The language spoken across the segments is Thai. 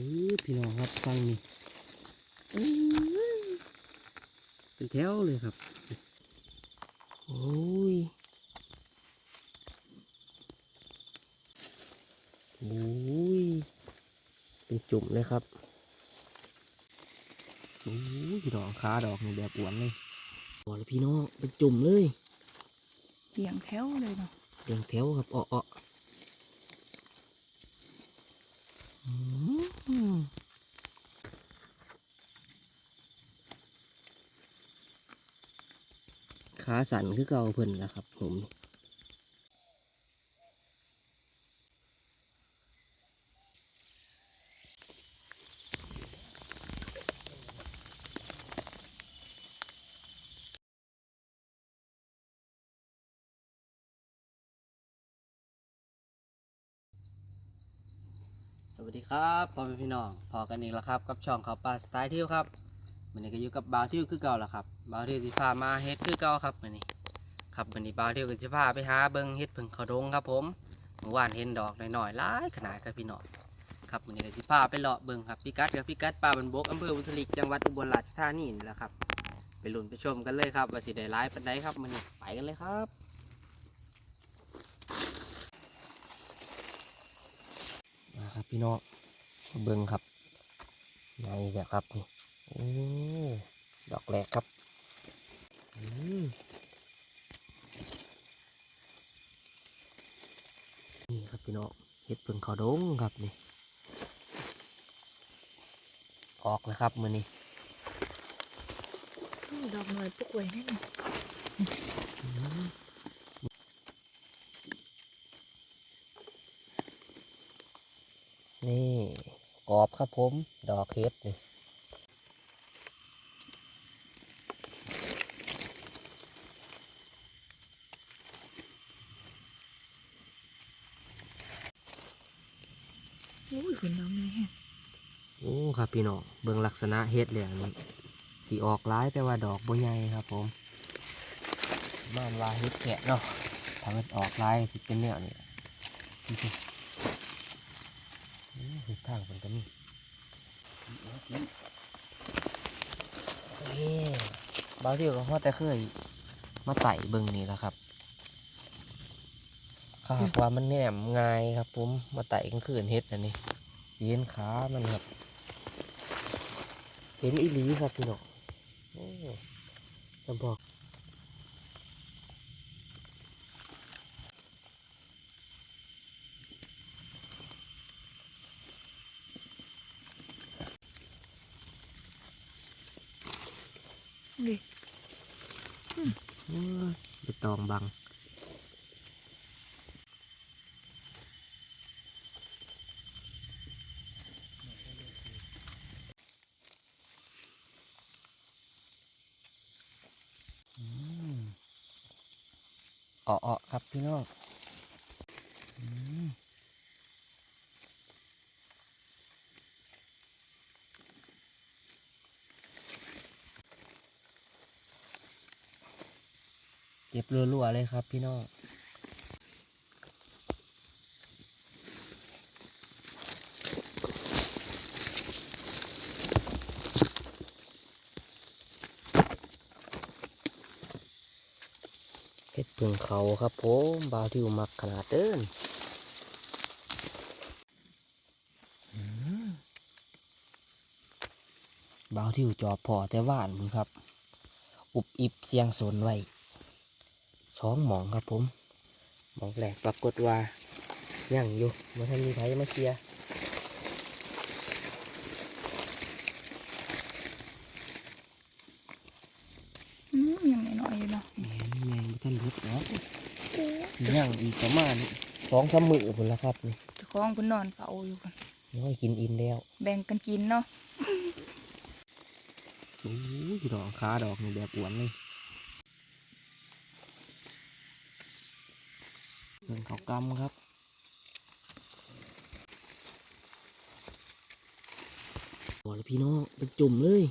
ออพี่น้องครับฟังนี่อื้อเป็นแถวเลยครับ โอ้ยโอ้ยเป็นจุ่มเลยครับโอ้ยพี่น้องขาดอกนี่แบบอวนเลยบอกเลยพี่น้องเป็นจุ่มเลยเสียงแถวเลยเนาะเรียงแถวครับอ้ออ้ออื ขาสั่นคือเก่าเพิ่นแล้วครับ ผมสวัสดีครับพ่อแม่พี่น้องพอกันอีกแล้วครับ กับช่องเขาปลาสไตล์เที่ยวครับวันนี้ก็อยู่กับบาวเที่ยวคือเก่าแล้วครับ บาวเที่ยวสิพามาเฮ็ดคือเก่าครับวันนี้ครับวันนี้บาวเที่ยวก็สิพาไปหาเบิ่งเฮ็ดผึ่งเขาดงครับผมเมื่อวานเห็นดอกหน่อยๆหลายขนาดครับพี่น้องครับวันนี้ก็สิพาไปเลาะเบิ่งครับพิกัดกับพิกัดป่าบันบกอำเภอบุญทลิกจังหวัดอุบลราชธานีนี่แหละครับไปลุ้นไปชมกันเลยครับว่าสิได้หลายปานใดครับวันนี้ไปกันเลยครับมาครับพี่น้องเบิ่งครับไงแบบครับนี่โอ้ดอกแรกครับ นี่ครับพี่น้องเห็ดเพิ่งเขาดงครับนี่ ออกนะครับมือนี้ดอกหน่อยปุกไว้นี่อืมนี่กรอบครับผม ดอกเห็ดนี่ โอ้ยเป็นดอกใหญ่แฮะโอ้ครับพี่น้องเบิ่งลักษณะเฮ็ดเลยอันนี้สีออกร้ายแต่ว่าดอกบ่ใหญ่ครับ ผมบ้านว่าเฮ็ดแกะเนาะถ้ามันออกร้ายสิเป็นเนี่ยนี่นี่สิโอ้เฮ็ดทางมันก็มีนี่บางทีก็ฮอดแต่เคยมาไต่เบิ่งนี่แหละครับ ข้าหากว่ามันแหนมง่ายครับผมมาไต่กลางคืนเฮ็ดอันนี้เย็นขามันครับเห็นอีหลีครับพี่น้องโอ้จะบอกดิโอ้ยไปตองบัง อืมอ่อๆครับ พี่น้องเก็บรัวๆเลยครับพี่น้อง เขาครับผมบาวที่มักขนาดเดินบาวที่จอบพอแต่ว่านมึงครับ อุบอิบเสียงสนไว้สองหมองครับผม หมองแรกปรากฏว่ายังอยู่มาทันมีไผมาเคลียร์ อืมยังน้อยๆอยู่เนาะ แหมยังไม่ทันรุดเนาะ ยังอีกประมาณสองสามมือพุ่นละครับนี่เจ้าของเพิ่นนอนเฝ้าอยู่กันน้อยกินอิ่มแล้ว แบ่งกันกินเนาะโอ้ยดอกขาดอกนี่แบบอวนเลยเงินเขากำครับบอกเลยพี่น้องเป็นจุ่มเลย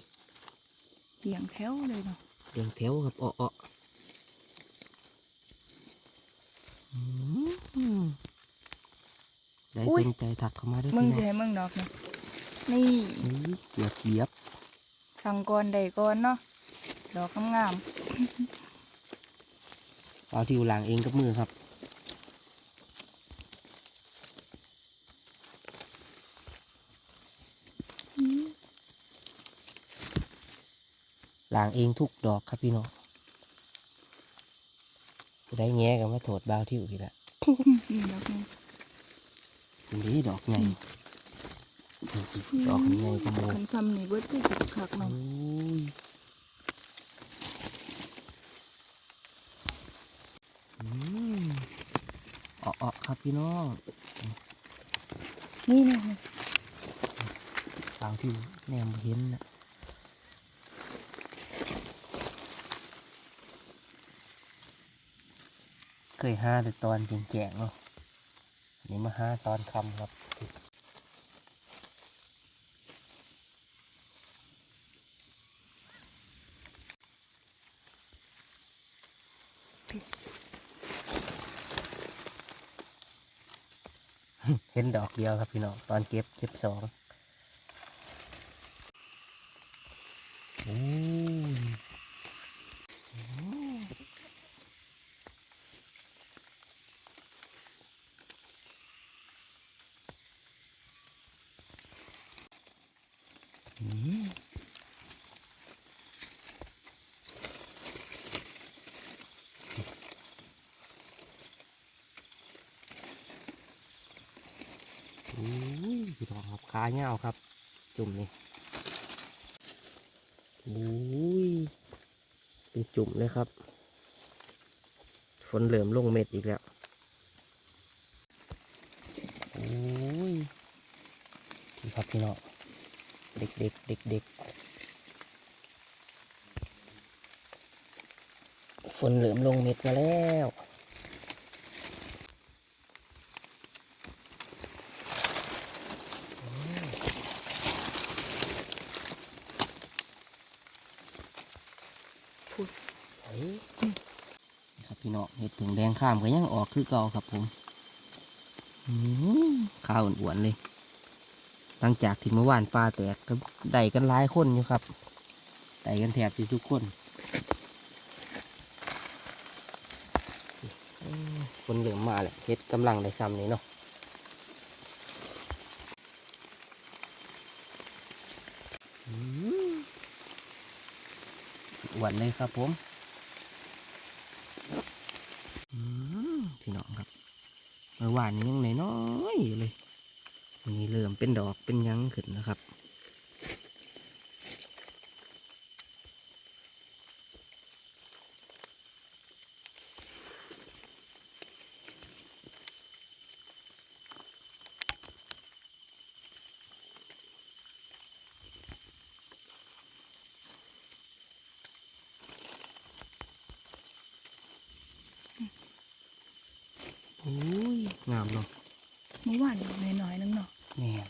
เสียงแถวเลยเนาะเรียงแถวครับอ้ออ้ออืมได้ สนใจถักเข้ามาด้วยมึงพี่สิน้องให้มึงดอกเนาะนี่นี่เกียบเกียบสั่งก่อนได้ก่อนเนาะดอกงามเอาที่อยู่หลังเองกับมือครับๆอืมล้างเองทุกดอกครับพี่น้องจะได้แง่กันว่าโถดบาวที่อยู่พี่ละ นี่ดอกนี้นี่ดอกใหญ่ดอกใหญ่ขโมยขันซ้ำนี่เบิดคือสิคักโอ้เนาะยอืมเอ่อๆครับพี่น้องนี่นี่นี่บางที่แนมบ่เห็นนะเคยห้าแต่ตอนแจงๆเนาะอั นี่มาห้าตอนคำครับเห็นดอกเดียวครับพี่น้องตอนเก็บเก็บสองโอ้ยโอ้ยอืมโอ้ยพี่น้องครับ ขาเงาครับ จุ่มนี่โอ้ยเป็นจุ่มเลยครับ ฝนเหลิมลงเม็ดอีกแล้วโอ้ยพี่ครับพี่น้องเด็กเด็กเด็กเด็กฝนเหลิมลงเม็ดมาแล้ว พูด เฮ้ยครับพี่น้องเห็ด ถึงแดงข้ามก็ยังออกคือเก่าครับผมข้าวอ้วนๆเลย หลังจากที่เมื่อวานปลาแตกก็ได้กันหลายคนอยู่ครับได้กันแทบจะทุกคนคนเหลือมาแหละเห็ดกำลังได้ซ้ำนี่เนาะอืมอ้วนเลยครับผม อืมพี่น้องครับเมื่ อวานยังน้อยๆอยเลยนี่เริ่มเป็นดอกเป็นยังขึ้นนะครับ โอ้ยงามเนาะ เมื่อวานน้อยๆนึงเนาะ แม่น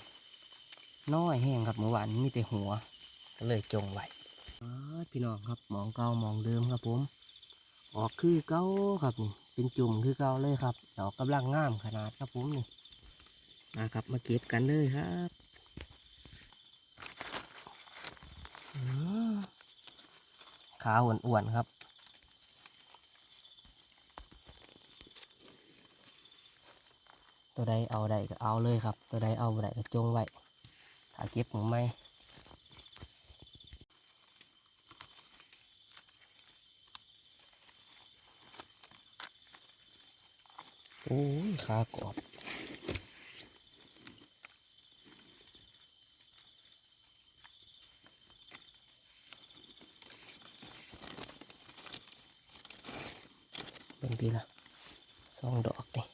น้อยแห้งครับเมื่อวานมีแต่ หัว ก็เลยจงไว้พี่น้องครับมองเก่ามองเดิมครับผม ออกคือเก่าครับนี่เป็นจุ่มคือเก่าเลยครับดอกกำลังงามขนาดครับผมนี่มาครับมาเก็บกันเลยครับอืมขาอ้วนๆครับตัวใดเอาใดก็เอาเลยครับ ตัวใดเอาใดก็จงไว้ถ้าเก็บของไม่ โอ้ยขากรอบเบิ่งดีละสองดอกนี่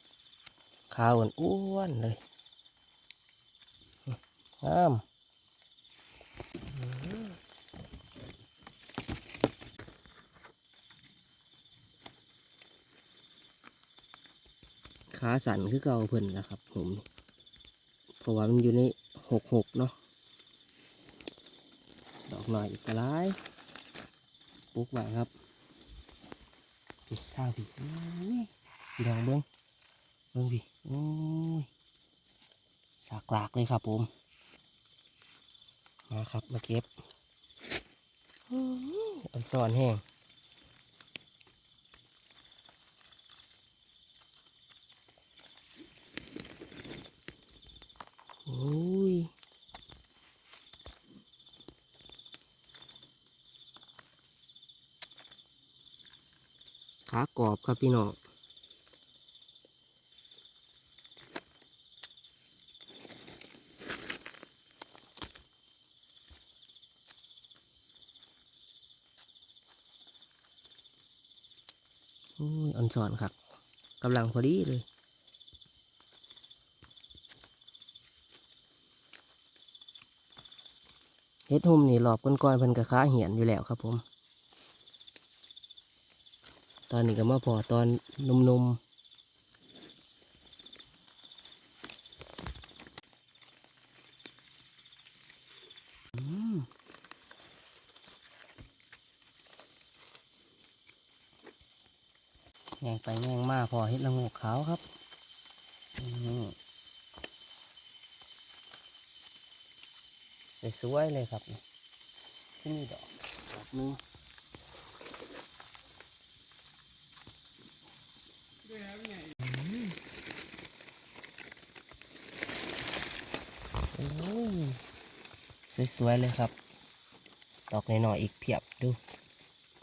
ขาวอ้วนๆเลยงาม ขาสั่นคือเก่าเพิ่นนะครับ ผมเพราะว่ามันอยู่ในหกหกเนาะดอกหน่อยอีกกระไรปุ๊กไว้ครับปิดทางพี่อุ้ยพี่น้องเบิ้งเบิ่งพี่โอ้ยสากหลากเลยครับผมมาครับมาเก็บอันสอนแห้ง โอ้ยขากรอบครับพี่น้องโอ้ยอ่อนสอนครับกำลังพอดีเลย เฮ็ดหุ่มนี่หลอบก้อนๆเพิ่นกะค้าเหียนอยู่แล้วครับผม ตอนนี้ก็มาพอตอนนุ่มๆอืมแงงไปแงงมาพอเห็ดละงกขาวครับอืม สวยเลยครับนี่ที่นี่ดอกดอกหนึงโอ้ยสวยๆเลยครับ ดอกหน่อยๆอีกเพียบดู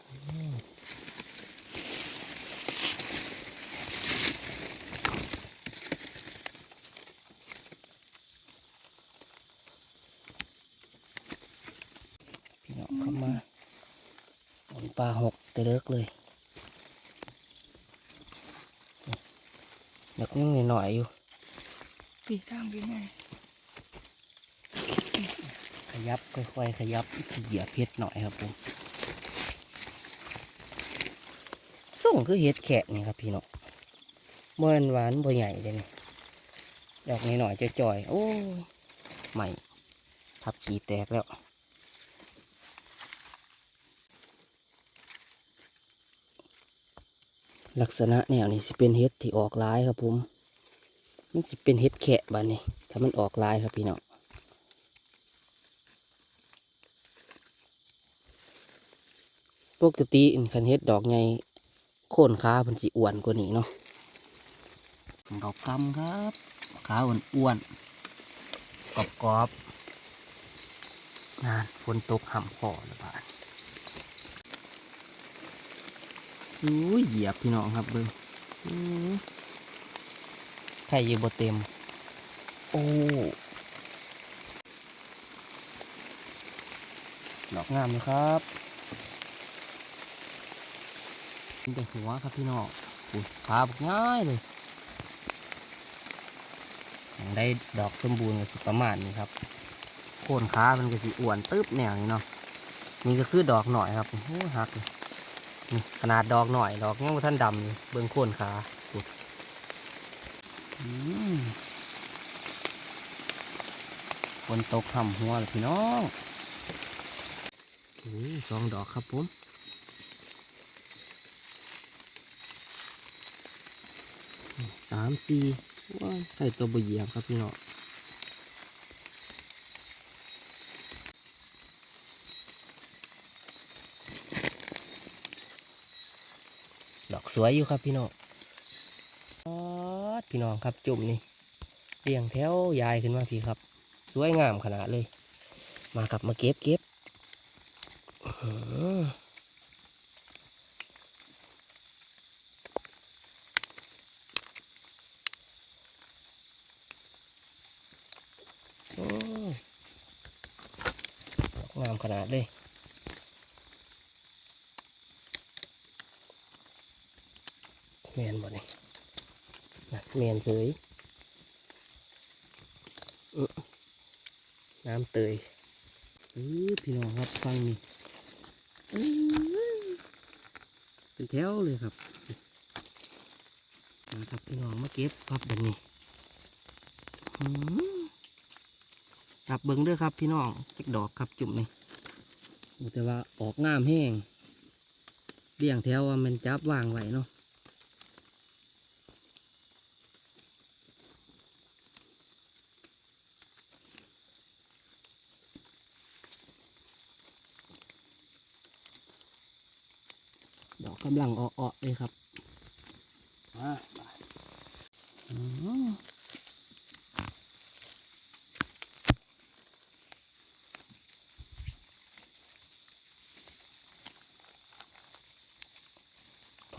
อืม พี่น้องเข้ามาบนปลาหกเตเลิกเลยเด็กยังหน่อยๆอยู่ ปีทางปีไง ขยับค่อยๆ ขยับเหยียบเห็ดหน่อยครับผมส่งคือเห็ดแขะนี่ครับพี่น้องบ่หวนหวานบ่ใหญ่เลยนี่ดอกนี้หน่อยๆจ่อย โอ้ใหม่ทับขีแตกแล้วลักษณะแนวนี้สิเป็นเห็ดที่ออกลายครับผม มันสิเป็นเห็ดแขะบ้านนี้ถ้ามันออกลายครับพี่น้อง ปกติอันคันเห็ดดอกไงโค่นขามันสิอ้วนกว่านี้เนาะดอกกำครับขาอ้วนอ้วนกรอบกรอบๆนานฝนตกห่ำคอแล้วบ้านอุ้ยเหยียบพี่น้องครับเบิ้งไข่อยืบเต็ม โอ้ดอกงามเลยครับ แต่หัวครับพี่น้องอุ้ยขาบกง่ายเลยยังได้ดอกสมบูรณ์กับสิประมาณนี้ครับ โคนขามันก็สิอ้วนตึ๊บแนวนี้เนาะ นี่ก็คือดอกหน่อยครับโอ้หหักนี่ขนาดดอกหน่อย ดอกยังบ่ท่านดำอยู่เบื้องโคนขาสุดฝนตกทำหัวเลยพี่น้องอสองดอกครับผมนี่สามสี่ไข่ตัวบเหยียบครับพี่น้องดอกสวยอยู่ครับพี่น้องพี่น้องครับจุ่มนี่เรียงแถวยายขึ้นมาพี่ครับ สวยงามขนาดเลย มาครับมาเก็บเก็บอื้อหือโอ้ดอก งามขนาดเลยแมนบ่นี่นะแมนเฉยน้ำเตยอือพี่น้องครับฟังนี่เป็นแถวเลยครับนะครับพี่น้องมาเก็บครับแบบนี้ จับเบิ้งด้วยครับพี่น้องจิกดอกครับจุ่มนี่แต่ว่าออกงามแห้งเลี่ยงแถวว่ามันจับวางไว้เนาะดอกกำลังอ่อๆเลยครับ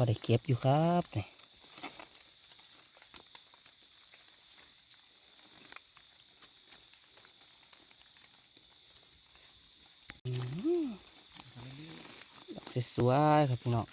ได้เก็บอยู่ครับนี่สวยๆครับพี่น้อง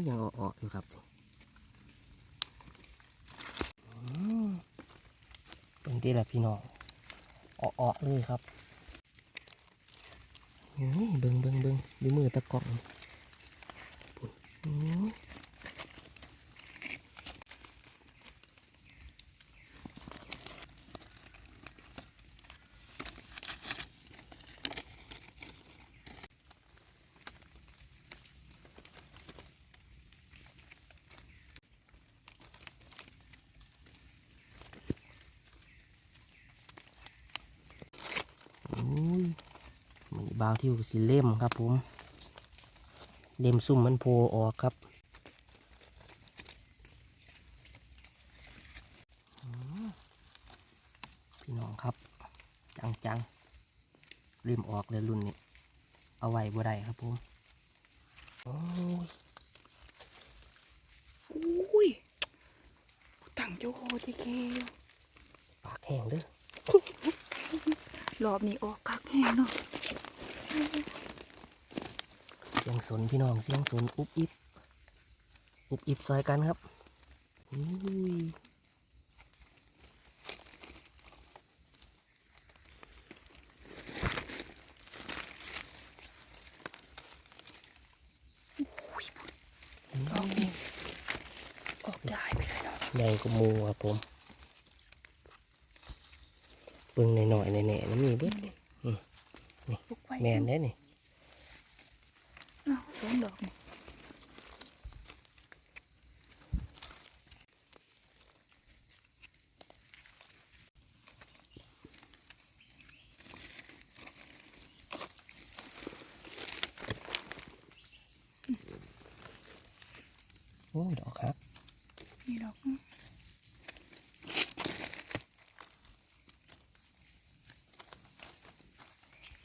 ยยังออกๆอยู่ครับอืมเป็นที่ละพี่น้องออกๆเลยครับเฮ้ยเบิงเบิงเบิงดูมือตะกล่องปุ่นโอ้ย โอ้ยมี บาวที่อยู่สีเล่มครับผม เล่มซุ่มมันโพออกครับอืมพี่น้องครับ จังจังๆเล่มออกเลยรุ่นนี้ เอาไว้บ่ได้ครับผมโอ้ยอุ้ยตั้งโยโฮทีเคปากแห้งเด้อรอบนี้ออกคักแห้งเนาะ เสียงสนพี่น้องเสียงสนอุบอิบอุบอิบซอยกันครับอุ้ยรอบนี้ออกได้ไปเลยเนาะใหญ่กว่าหมูครับผมเบิ่งหน่อยๆแน่ๆนี่มีเบิดเลยลุกไว้แมน ได้นี่อ้าวสองดอกนี่โอ้ดอกครับ นี่ดอกนึง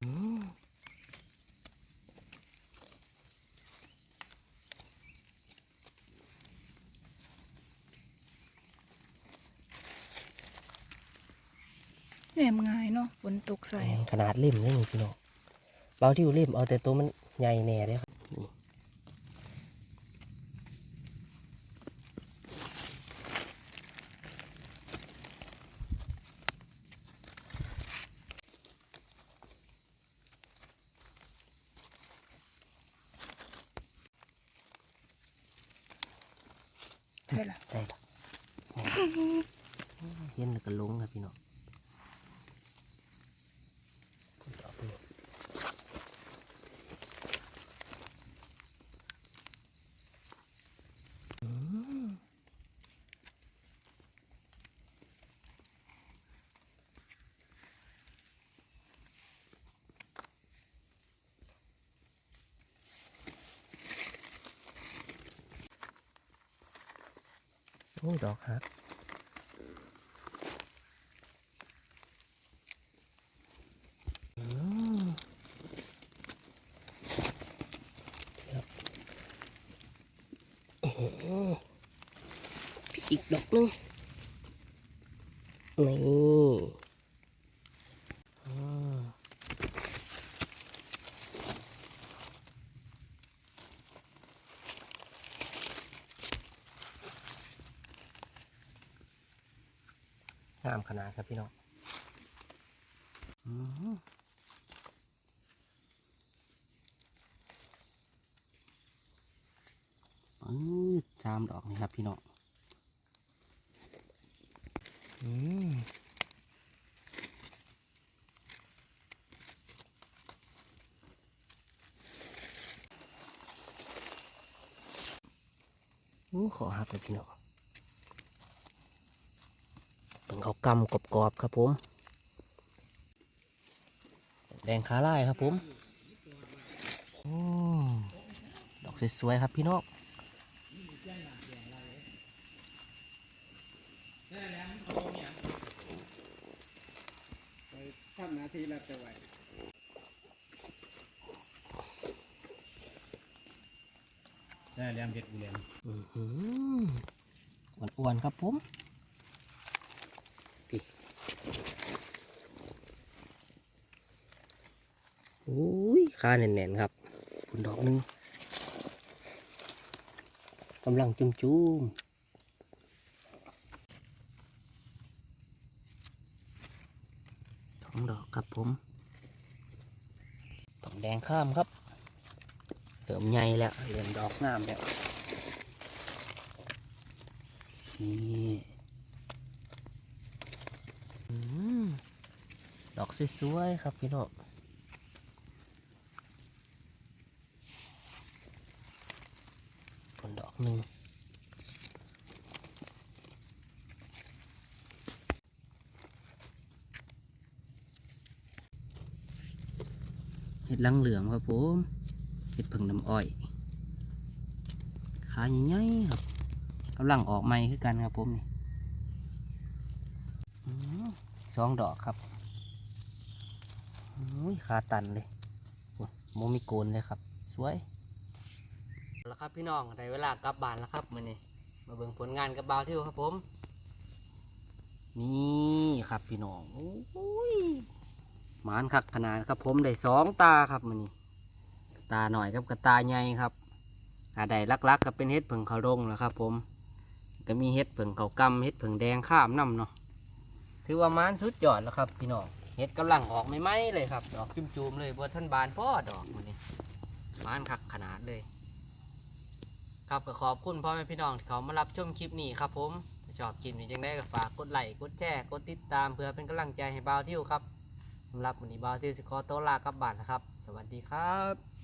อืม แหนมง่ายเนาะฝนตกใส่แม่นขนาดเล่มเลยนี่พี่น้องเบาที่อยู่เล่มเอาแต่ตัวมันใหญ่แน่เลยครับนี่ใช่ละใช่ละเห็นแล้วก็ลงครับพี่น้องเอาไปเลยอืม โอ้ยดอกฮักอีกดอกหนึงนี่ ครับพี่น้องปื๊ดสามดอกนะครับพี่น้องอืมอู้ขอหักเลยพี่น้อง เป็นเขาวกำกรอบๆครับผม แดงขาลายครับผมโอ้ดอกสวยๆครับพี่น้องทำหน้าที่รับจะไหวได้แรมเด็ดกูเลยอื้อหืออ้วนๆครับผมพี่โอ้ยขาแน่นๆครับคุณดอกหนึงกำลังจุ่มๆสองดอกครับผมดอกแดงข้ามครับเริ่มใหญ่แล้วเริ่มดอกงามแล้วนี่อืมดอกสวยๆครับพี่น้องคนดอกหนึ่งเห็ด ลังเหลืองครับผมเห็ดผึ่งน้ำอ้อย ขาใหญ่ๆครับกำลังออกใหม่คือกันครับผมนี่อืมสองดอกครับอุ้ยขาตันเลยโอ้ยโมมีโกนเลยครับ สวยแล้วครับพี่น้องได้เวลากลับบ้านแล้วครับมือนี้มาเบิ่งผลงานกับบาวเที่ยวครับผม นี่ครับพี่น้องโอ้ย หมานคักขนาดครับผมได้สองตาครับมือนี้ตาหน่อยกับกระตาใหญ่ครับอาใดลักๆก็เป็นเห็ดเผิงเขารงนะครับ ผม ก็มีเห็ดเผิงเขากำเห็ดเผิงแดงข้ามน้ำเนาะถือว่ามันสุดยอดแล้วครับพี่น้องเห็ดกำลังออกไม่ไหมเลยครับดอกจุ่มๆเลยบัวท่านบานพ่อดอกมันนี่มันคักขนาดเลย ครับก็ขอบคุณพ่อแม่พี่น้องที่เขามารับชมคลิปนี้ครับผมชอบคลิปนี้จังได้ก็ฝากกดไลค์กดแชร์กดติดตามเพื่อเป็นกำลังใจให้บ่าวทิวครับำหรับวันนี้บาวทิวสิขอตัวลากลับบ้านนะครับ สวัสดีครับ